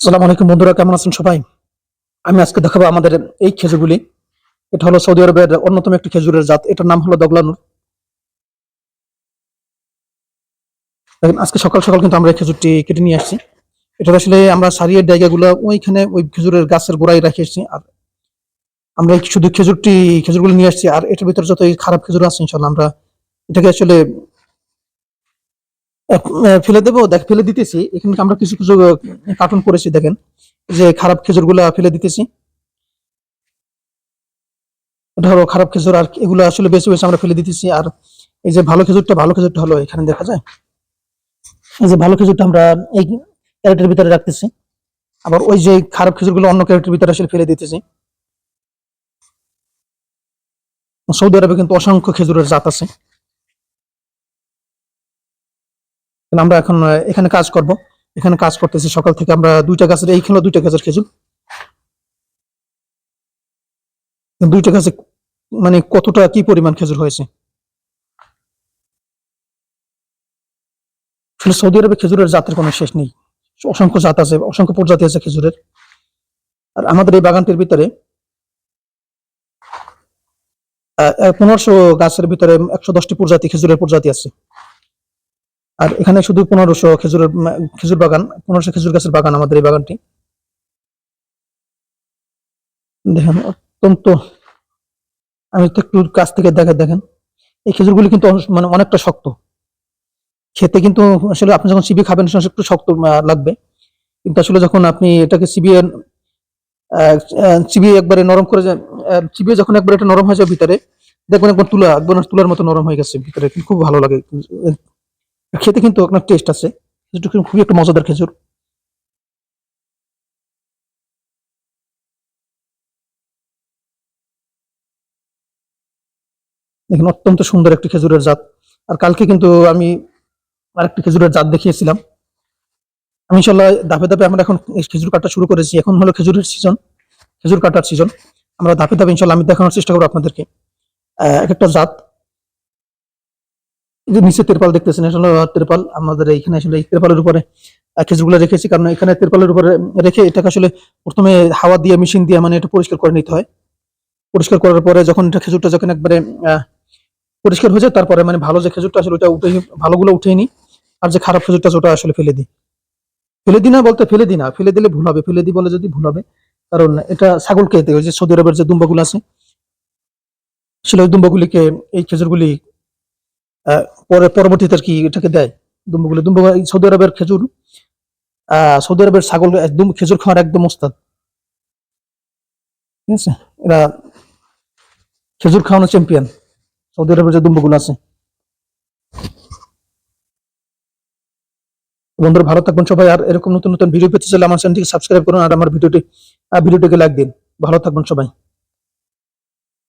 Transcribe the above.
সালাম আলাইকুম বন্ধুরা, কেমন আছেন সবাই? আমি আজকে দেখাবো আমাদের এই খেজুরগুলি। এটা হলো সৌদি আরবের অন্যতম একটি খেজুরের জাত। এটার নাম হলো দগলানুর। দেখেন, আজকে সকাল সকাল কিন্তু আমরা এই খেজুরটি কেটে নিয়ে আসছি। এটা আসলে আমরা সারিয়ে জায়গাগুলো ওইখানে ওই খেজুরের গাছের গোড়ায় রেখে এসেছি। আর আমরা শুধু খেজুরটি, খেজুরগুলো নিয়ে আসছি, আর এটার ভিতরে যত খারাপ খেজুর আছে ইনশাল্লাহ আমরা এটাকে আসলে ফেলে দেবো, দেখ, ফেলে দিতেছি। এখানে আমরা কিছু কিছু কার্টুন করেছি, দেখেন। যে খারাপ খেজুরগুলো ফেলে দিতেছি। হলো খারাপ খেজুর আর এগুলো আসলে বেশি বেশি আমরা ফেলে দিতেছি। আর এই যে ভালো খেজুরটা ভালো খেজুরটা হলো, এখানে দেখা যায়। এই যে ভালো খেজুরটা আমরা এই ক্যারেটের ভিতরে রাখতেছি। আবার ওই যে খারাপ খেজুরগুলো অন্য ক্যারেটের ভিতরে আসলে ফেলে দিতেছি। সৌদি আরবে কিন্তু অসংখ্য খেজুরের জাত আছে কিন্তু আমরা এখন এখানে কাজ করব। এখানে কাজ করতেছি সকাল থেকে। আমরা দুইটা গাছের এইখানে দুইটা গাছের খেজুর। দুইটা গাছে মানে কতটা কি পরিমাণ খেজুর হয়েছে? সৌদি আরবে খেজুরের জাতের কোনো শেষ নেই। অসংখ্য জাত আছে, অসংখ্য প্রজাতি আছে খেজুরের। আর আমাদের এই বাগানটির ভিতরে পনেরোশো গাছের ভিতরে একশো দশটি প্রজাতি, খেজুরের প্রজাতি আছে। আর এখানে শুধু পনেরোশো খেজুরের খেজুর বাগান পনেরোশো খেজুর গাছের বাগান আমাদের এই বাগানটি। দেখেন অত্যন্ত আমি তো একটু কাছ থেকে দেখে দেখেন। এই খেজুরগুলি কিন্তু মানে অনেকটা শক্ত। খেতে কিন্তু আসলে আপনি যখন চিবিয়ে খাবেন একটু শক্ত লাগবে। কিন্তু আসলে যখন আপনি এটাকে চিবিয়ে চিবিয়ে একবারে নরম করে যে- আহ, চিবিয়ে যখন একবার এটা নরম হয়ে যায় ভিতরে দেখবেন একবার তুলা একবার তুলার মতো নরম হয়ে গেছে ভিতরে। খুব ভালো লাগে। খেতে কিন্তু আপনার টেস্ট আছে। খুবই একটা মজাদার খেজুর। দেখেন, অত্যন্ত সুন্দর একটি খেজুরের জাত। আর কালকে কিন্তু আমি আরেকটি খেজুরের জাত দেখিয়েছিলাম। আমি ইনশাল্লাহ ধাপে ধাপে আমরা এখন খেজুর কাটা শুরু করেছি। এখন হলো খেজুরের সিজন খেজুর কাটার সিজন আমরা ধাপে ধাপে ইনশাল্লাহ আমি দেখানোর চেষ্টা করব আপনাদেরকে। এক একটা জাত এই যে নিচে তেরপাল দেখতেছেন হলো তেরপাল। আমাদের এইখানে আসলে এই তেরপালের উপরে খেজুরগুলো রেখেছি, কারণ এখানে তেরপালের উপরে রেখে এটাকে আসলে প্রথমে হাওয়া দিয়ে, মেশিন দিয়ে মানে এটা পরিষ্কার করে নিতে হয়। পরিষ্কার করার পরে যখন এটা খেজুরটা যখন একবারে পরিষ্কার হয়ে যায়, তারপরে মানে ভালো যে খেজুরটা আসলে ওটা উঠে, ভালোগুলো উঠে নি, আর যে খারাপ খেজুরটা ওটা আসলে ফেলে দিই। ফেলে দিই না বলতে ফেলে দিই না, ফেলে দিলে ভুল হবে। ফেলে দিই বলে যদি ভুল হবে, কারণ এটা ছাগল ওই যে সৌদি আরবের যে দুম্বাগুলো আছে, আসলে ওই দুম্বাগুলিকে, এই খেজুরগুলি পরে পরবর্তীতে কি এটাকে দেয়। দুম্বগুলো দুম্ব সৌদি আরবের খেজুর সৌদি আরবের ছাগল, একদম খেজুর খাওয়ার একদম ওস্তাদ। ঠিক আছে? এরা খেজুর খাওয়ানো চ্যাম্পিয়ন সৌদি আরবের যে দুম্বগুলো আছে। বন্ধুরা, ভালো থাকবেন সবাই। আর এরকম নতুন নতুন ভিডিও পেতে চাইলে আমার চ্যানেলটিকে সাবস্ক্রাইব করুন আর আমার ভিডিওটি ভিডিওটিকে লাইক দিন। ভালো থাকবেন সবাই।